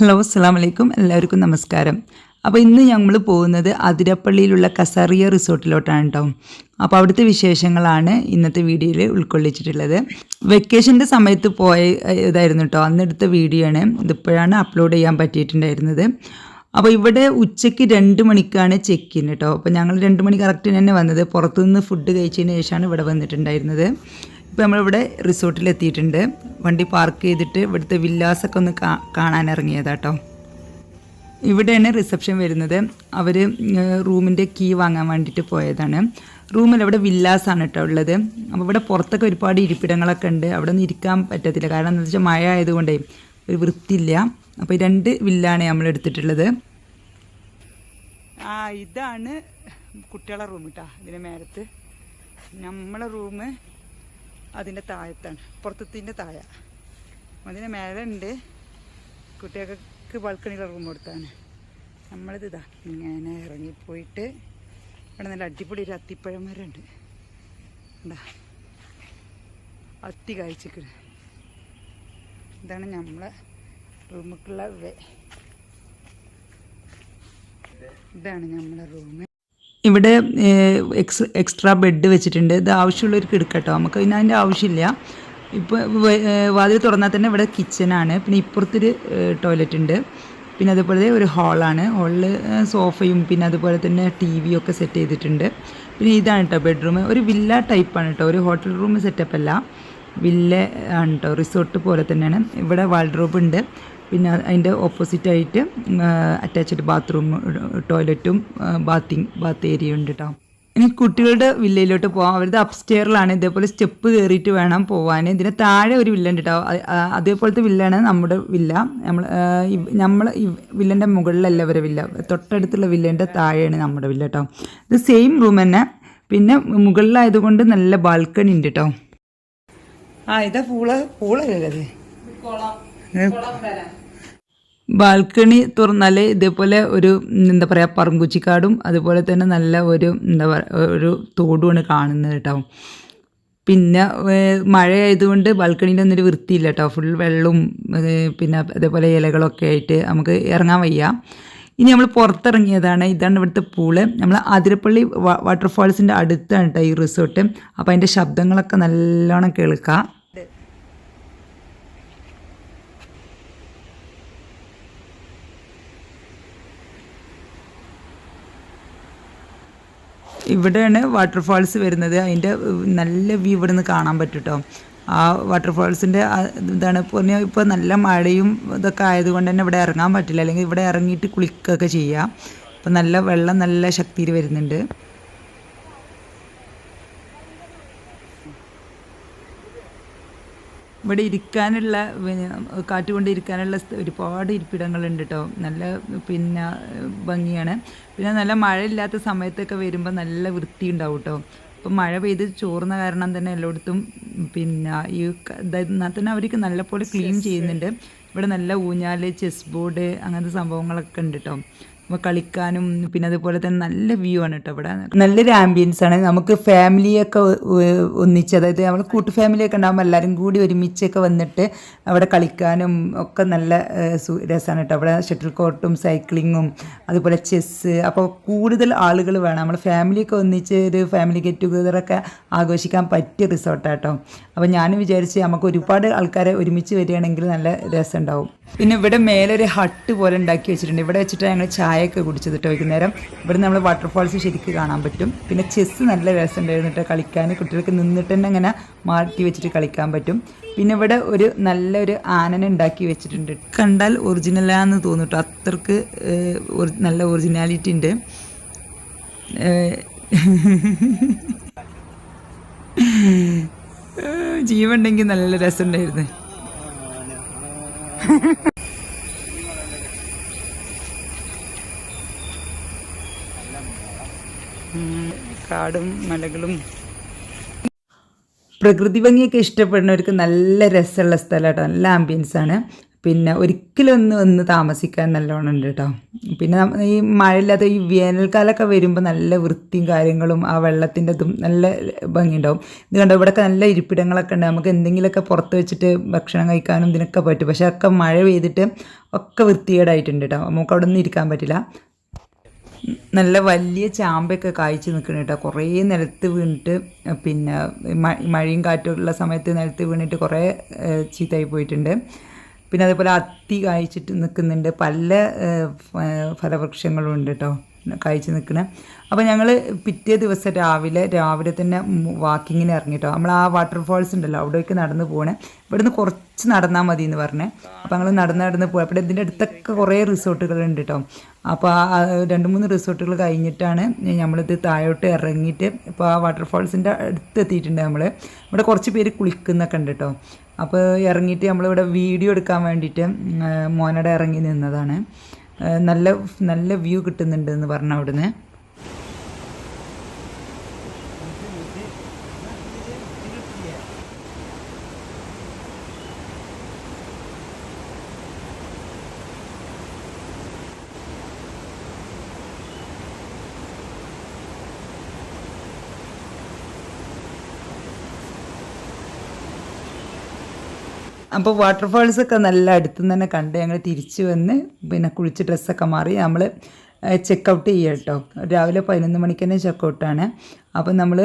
Hello അസ്സാം വലൈക്കും എല്ലാവർക്കും നമസ്കാരം. അപ്പോൾ ഇന്ന് ഞങ്ങൾ പോകുന്നത് അതിരപ്പള്ളിയിലുള്ള കസറിയ റിസോർട്ടിലോട്ടാണ് കേട്ടോ അപ്പോൾ അവിടുത്തെ വിശേഷങ്ങളാണ് ഇന്നത്തെ വീഡിയോയിൽ ഉൾക്കൊള്ളിച്ചിട്ടുള്ളത്. വെക്കേഷന്റെ സമയത്ത് പോയ ഇതായിരുന്നു കേട്ടോ അന്നെടുത്ത വീഡിയോ ആണ്. ഇതിപ്പോഴാണ് അപ്ലോഡ് ചെയ്യാൻ പറ്റിയിട്ടുണ്ടായിരുന്നത്. അപ്പോൾ ഇവിടെ ഉച്ചയ്ക്ക് രണ്ട് മണിക്കാണ് ചെക്ക് ഇൻ കേട്ടോ അപ്പോൾ ഞങ്ങൾ രണ്ട് മണി കറക്റ്റ് തന്നെ വന്നത്. പുറത്തുനിന്ന് ഫുഡ് കഴിച്ചതിന് ശേഷമാണ് ഇവിടെ വന്നിട്ടുണ്ടായിരുന്നത്. ഇപ്പോൾ നമ്മളിവിടെ റിസോർട്ടിൽ എത്തിയിട്ടുണ്ട് വണ്ടി പാർക്ക് ചെയ്തിട്ട് ഇവിടുത്തെ വില്ലാസൊക്കെ ഒന്ന് കാണാൻ ഇറങ്ങിയതാട്ടോ ഇവിടെയാണ് റിസപ്ഷൻ വരുന്നത്. അവർ റൂമിന്റെ കീ വാങ്ങാൻ വേണ്ടിയിട്ട് പോയതാണ്. റൂമിൽ അവിടെ വില്ലാസാണ് കേട്ടോ ഉള്ളത്. അപ്പോൾ ഇവിടെ പുറത്തൊക്കെ ഒരുപാട് ഇരിപ്പിടങ്ങളൊക്കെ ഉണ്ട്. അവിടെ ഒന്നും ഇരിക്കാൻ പറ്റത്തില്ല. കാരണം എന്താ വെച്ചാൽ മഴ ആയതുകൊണ്ടേ ഒരു വൃത്തിയില്ല. അപ്പോൾ രണ്ട് വില്ലാണ് നമ്മൾ എടുത്തിട്ടുള്ളത്. ആ ഇതാണ് കുട്ടികളെ റൂം കേട്ടോ ഇതിന് മേലത്ത്. നമ്മളെ റൂം അതിന്റെ താഴത്താണ് പുറത്തത്തിന്റെ താഴെ. അതിന് മേലെ ഉണ്ട് കുട്ടികൾക്ക് ബൾക്കണി റൂം കൊടുത്താണ് നമ്മളിത് ഇതാ ഇങ്ങനെ ഇറങ്ങിപ്പോയിട്ട് ഇവിടെ നല്ല അടിപൊളി ഒരു അത്തിപ്പഴം മരമുണ്ട് എന്താ അത്തി കായ്ച്ചിട്ട് ഇതാണ് നമ്മളെ റൂമുക്കുള്ള വേ ഇതാണ് നമ്മളെ റൂം ഇവിടെ എക്സ് എക്സ്ട്രാ ബെഡ് വെച്ചിട്ടുണ്ട്. ഇത് ആവശ്യമുള്ളവർക്ക് എടുക്കട്ടോ. നമുക്ക് പിന്നെ അതിന്റെ ആവശ്യമില്ല. ഇപ്പോൾ വാതിൽ തുറന്നാൽ തന്നെ ഇവിടെ കിച്ചനാണ് പിന്നെ ഇപ്പുറത്തൊരു ടോയ്ലറ്റ് ഉണ്ട്. പിന്നെ അതുപോലെ ഒരു ഹാളാണ് ഹാളിൽ സോഫയും പിന്നെ അതുപോലെ തന്നെ ടി ഒക്കെ സെറ്റ് ചെയ്തിട്ടുണ്ട്. പിന്നെ ഇതാണ് കേട്ടോ ബെഡ്റൂം ഒരു വില്ല ടൈപ്പാണ് കേട്ടോ ഒരു ഹോട്ടൽ റൂം സെറ്റപ്പ് അല്ല. വില്ല ആണ് കേട്ടോ റിസോർട്ട് പോലെ തന്നെയാണ്. ഇവിടെ വാൾഡ്രോബ് ഉണ്ട്. പിന്നെ അതിന്റെ ഓപ്പോസിറ്റായിട്ട് അറ്റാച്ച്ഡ് ബാത്റൂം ടോയ്ലറ്റും ബാത്തിങ് ബാത്ത് ഏരിയ ഉണ്ട് കേട്ടോ ഇനി കുട്ടികളുടെ വില്ലയിലോട്ട് പോകാം അവരുടെ അപ്സ്റ്റെയറിലാണ് ഇതേപോലെ സ്റ്റെപ്പ് കയറിയിട്ട് വേണം പോകാൻ ഇതിന് താഴെ ഒരു വില്ല ഉണ്ട് കേട്ടോ അതേപോലത്തെ വില്ലാണ് നമ്മുടെ വില്ല. നമ്മൾ നമ്മൾ ഈ വില്ലന്റെ മുകളിലല്ല ഇവരെ വില്ല. തൊട്ടടുത്തുള്ള വില്ലേന്റെ താഴെയാണ് നമ്മുടെ വില്ല കേട്ടോ ഇത് സെയിം റൂം തന്നെ. പിന്നെ മുകളിലായതുകൊണ്ട് നല്ല ബാൽക്കണി ഉണ്ട് കേട്ടോ ആ ഇതാ പൂള പൂളല്ലേ അത് ബാൽക്കണി തുറന്നാൽ ഇതേപോലെ ഒരു എന്താ പറയുക പറങ്കുച്ചിക്കാടും അതുപോലെ തന്നെ നല്ല ഒരു എന്താ പറയുക ഒരു തോടുമാണ് കാണുന്നത് കേട്ടോ. പിന്നെ മഴയായതുകൊണ്ട് ബാൽക്കണിയിൽ ഒന്നൊരു വൃത്തിയില്ല കേട്ടോ. ഫുൾ വെള്ളവും പിന്നെ അതേപോലെ ഇലകളൊക്കെ ആയിട്ട് നമുക്ക് ഇറങ്ങാൻ വയ്യ. ഇനി നമ്മൾ പുറത്തിറങ്ങിയതാണ്. ഇതാണ് ഇവിടുത്തെ പൂൾ. നമ്മൾ അതിരപ്പള്ളി വാട്ടർഫാൾസിന്റെ അടുത്താണ് കേട്ടോ ഈ റിസോർട്ട്. അപ്പോൾ അതിന്റെ ശബ്ദങ്ങളൊക്കെ നല്ലോണം കേൾക്കാം. ഇവിടെയാണ് വാട്ടർഫാൾസ് വരുന്നത്. അതിന്റെ നല്ല വ്യൂ ഇവിടെ നിന്ന് കാണാൻ പറ്റും കേട്ടോ ആ വാട്ടർഫാൾസിന്റെ ഇതാണ് പറഞ്ഞാൽ ഇപ്പോൾ നല്ല മഴയും ഇതൊക്കെ ആയതുകൊണ്ട് തന്നെ ഇവിടെ ഇറങ്ങാൻ പറ്റില്ല. അല്ലെങ്കിൽ ഇവിടെ ഇറങ്ങിയിട്ട് കുളിക്കുകയൊക്കെ ചെയ്യാം. ഇപ്പം നല്ല വെള്ളം നല്ല ശക്തിയിൽ വരുന്നുണ്ട്. ഇവിടെ ഇരിക്കാനുള്ള കാറ്റുകൊണ്ട് ഇരിക്കാനുള്ള ഒരുപാട് ഇരിപ്പിടങ്ങളുണ്ട് കേട്ടോ നല്ല പിന്നെ ഭംഗിയാണ്. പിന്നെ നല്ല മഴയില്ലാത്ത സമയത്തൊക്കെ വരുമ്പോൾ നല്ല വൃത്തി ഉണ്ടാവും കേട്ടോ ഇപ്പം മഴ പെയ്ത് ചോർന്ന കാരണം തന്നെ എല്ലായിടത്തും പിന്നെ ഈ എന്നാൽ തന്നെ അവർക്ക് നല്ലപോലെ ക്ലീൻ ചെയ്യുന്നുണ്ട്. ഇവിടെ നല്ല ഊഞ്ഞാൽ ചെസ് ബോർഡ് അങ്ങനത്തെ സംഭവങ്ങളൊക്കെ ഉണ്ട് കേട്ടോ കളിക്കാനും പിന്നെ അതുപോലെ തന്നെ നല്ല വ്യൂ ആണ് കേട്ടോ ഇവിടെ. നല്ലൊരു ആംബിയൻസ് ആണ്. നമുക്ക് ഫാമിലിയൊക്കെ ഒന്നിച്ച് അതായത് നമ്മൾ കൂട്ടു ഫാമിലിയൊക്കെ ഉണ്ടാകുമ്പോൾ എല്ലാവരും കൂടി ഒരുമിച്ചൊക്കെ വന്നിട്ട് അവിടെ കളിക്കാനും ഒക്കെ നല്ല രസമാണ് കേട്ടോ അവിടെ ഷട്ടിൽ കോർട്ടും സൈക്ലിങ്ങും അതുപോലെ ചെസ്സ് അപ്പോൾ കൂടുതൽ ആളുകൾ വേണം. നമ്മൾ ഫാമിലിയൊക്കെ ഒന്നിച്ച് ഒരു ഫാമിലി ഗെറ്റ് ടുഗദറൊക്കെ ആഘോഷിക്കാൻ പറ്റിയ റിസോർട്ടാണ് കേട്ടോ അപ്പോൾ ഞാനും വിചാരിച്ച് നമുക്ക് ഒരുപാട് ആൾക്കാരെ ഒരുമിച്ച് വരികയാണെങ്കിൽ നല്ല രസം ഉണ്ടാവും പിന്നെ ഇവിടെ മേലെ ഒരു ഹട്ട് പോലെ ഉണ്ടാക്കി വെച്ചിട്ടുണ്ട്. ഇവിടെ വെച്ചിട്ട് ഞങ്ങൾ ചായയൊക്കെ കുടിച്ചതിട്ട് വൈകുന്നേരം ഇവിടെ നമ്മൾ വാട്ടർഫാൾസ് ശരിക്കും കാണാൻ പറ്റും. പിന്നെ ചെസ്സ് നല്ല രസം ഉണ്ടായിരുന്നു കേട്ടോ കളിക്കാൻ കുട്ടികൾക്ക് നിന്നിട്ട് തന്നെ ഇങ്ങനെ മാറ്റി വെച്ചിട്ട് കളിക്കാൻ പറ്റും. പിന്നെ ഇവിടെ ഒരു നല്ലൊരു ആനനെ ഉണ്ടാക്കി വെച്ചിട്ടുണ്ട്. കണ്ടാൽ ഒറിജിനലാന്ന് തോന്നും കേട്ടോ അത്രയ്ക്ക് നല്ല ഒറിജിനാലിറ്റി ഉണ്ട്. ഉണ്ടെങ്കിൽ നല്ല രസമുണ്ടായിരുന്നു. കാടും മലകളും. പ്രകൃതി ഭംഗിയൊക്കെ ഇഷ്ടപ്പെടുന്നവർക്ക് നല്ല രസമുള്ള സ്ഥലമാട്ടോ. നല്ല ആംബിയൻസ് ആണ്. പിന്നെ ഒരിക്കലും ഒന്ന് ഒന്ന് താമസിക്കാൻ നല്ലോണം ഉണ്ട് കേട്ടോ പിന്നെ ഈ മഴയില്ലാത്ത ഈ വേനൽക്കാലമൊക്കെ വരുമ്പോൾ നല്ല വൃത്തിയും കാര്യങ്ങളും ആ വെള്ളത്തിന്റെ ഇതും നല്ല ഭംഗിയുണ്ടാവും. ഇത് കണ്ടോ ഇവിടെയൊക്കെ നല്ല ഇരിപ്പിടങ്ങളൊക്കെ ഉണ്ട്. നമുക്ക് എന്തെങ്കിലുമൊക്കെ പുറത്ത് വെച്ചിട്ട് ഭക്ഷണം കഴിക്കാനും ഇതിനൊക്കെ പറ്റും. പക്ഷേ ഒക്കെ മഴ പെയ്തിട്ട് ഒക്കെ വൃത്തികേടായിട്ടുണ്ട് കേട്ടോ നമുക്ക് അവിടെ ഒന്നും ഇരിക്കാൻ പറ്റില്ല. നല്ല വലിയ ചാമ്പയൊക്കെ കായ്ച്ച് നിൽക്കണം കേട്ടോ കുറേ നിലത്ത് വീണിട്ട് പിന്നെ മഴയും കാറ്റും ഉള്ള സമയത്ത് നിലത്ത് വീണിട്ട് കുറേ ചീത്തയായി പോയിട്ടുണ്ട്. പിന്നെ അതേപോലെ അത്തി കായ്ച്ചിട്ട് നിൽക്കുന്നുണ്ട്. പല ഫലവൃക്ഷങ്ങളും ഉണ്ട് കേട്ടോ കായ്ച്ച് നിൽക്കണേ അപ്പോൾ ഞങ്ങൾ പിറ്റേ ദിവസം രാവിലെ രാവിലെ തന്നെ വാക്കിങ്ങിന് ഇറങ്ങി കേട്ടോ നമ്മൾ ആ വാട്ടർഫാൾസ് ഉണ്ടല്ലോ അവിടേക്ക് നടന്ന് പോകണേ ഇവിടുന്ന് കുറച്ച് നടന്നാൽ മതി എന്ന് പറഞ്ഞേ. അപ്പോൾ ഞങ്ങൾ നടന്ന് നടന്ന് പോയി. അപ്പോൾ ഇതിന്റെ അടുത്തൊക്കെ കുറേ റിസോർട്ടുകൾ ഉണ്ട് കേട്ടോ അപ്പോൾ ആ രണ്ട് മൂന്ന് റിസോർട്ടുകൾ കഴിഞ്ഞിട്ടാണ് നമ്മളിത് താഴോട്ട് ഇറങ്ങിയിട്ട് ഇപ്പോൾ ആ വാട്ടർഫാൾസിന്റെ അടുത്ത് എത്തിയിട്ടുണ്ട് നമ്മൾ ഇവിടെ കുറച്ച് പേര് കുളിക്കുന്നൊക്കെ ഉണ്ട് കേട്ടോ അപ്പോൾ ഇറങ്ങിയിട്ട് നമ്മളിവിടെ വീഡിയോ എടുക്കാൻ വേണ്ടിയിട്ട് മോനോടെ ഇറങ്ങി നിന്നതാണ്. നല്ല നല്ല വ്യൂ കിട്ടുന്നുണ്ട് എന്ന് പറഞ്ഞ അവിടുന്ന്. അപ്പോൾ വാട്ടർഫാൾസ് ഒക്കെ നല്ല അടുത്ത് തന്നെ കണ്ട് ഞങ്ങൾ തിരിച്ച് വന്ന് പിന്നെ കുളിച്ച് ഡ്രസ്സൊക്കെ മാറി നമ്മൾ ചെക്കൗട്ട് ചെയ്യുക കേട്ടോ രാവിലെ പതിനൊന്ന് മണിക്ക് തന്നെ ചെക്കൗട്ടാണ് അപ്പോൾ നമ്മൾ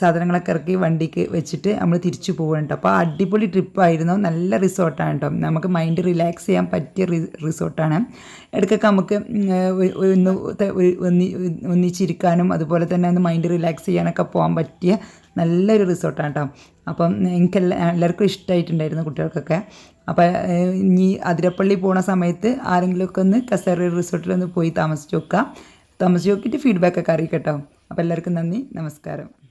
സാധനങ്ങളൊക്കെ ഇറക്കി വണ്ടിക്ക് വെച്ചിട്ട് നമ്മൾ തിരിച്ചു പോകണം കേട്ടോ അപ്പോൾ അടിപൊളി ട്രിപ്പായിരുന്നു നല്ല റിസോർട്ടാണ് കേട്ടോ നമുക്ക് മൈൻഡ് റിലാക്സ് ചെയ്യാൻ പറ്റിയ റിസോർട്ടാണ് ഇടയ്ക്കൊക്കെ നമുക്ക് ഒന്നി ഒന്നിച്ചിരിക്കാനും അതുപോലെ തന്നെ ഒന്ന് മൈൻഡ് റിലാക്സ് ചെയ്യാനൊക്കെ പോകാൻ പറ്റിയ നല്ലൊരു റിസോർട്ടാണ് കേട്ടോ അപ്പം എനിക്ക് എല്ലാ എല്ലാവർക്കും ഇഷ്ടമായിട്ടുണ്ടായിരുന്നു കുട്ടികൾക്കൊക്കെ. അപ്പോൾ ഏഹ്, ഇനി അതിരപ്പള്ളി പോണ സമയത്ത് ആരെങ്കിലുമൊക്കെ ഒന്ന് കസേറി റിസോർട്ടിലൊന്ന് പോയി താമസിച്ച് നോക്കുക താമസിച്ച് നോക്കിയിട്ട് ഫീഡ്ബാക്ക് ഒക്കെ അറിയിക്കട്ടോ. അപ്പോൾ എല്ലാവർക്കും നന്ദി നമസ്കാരം.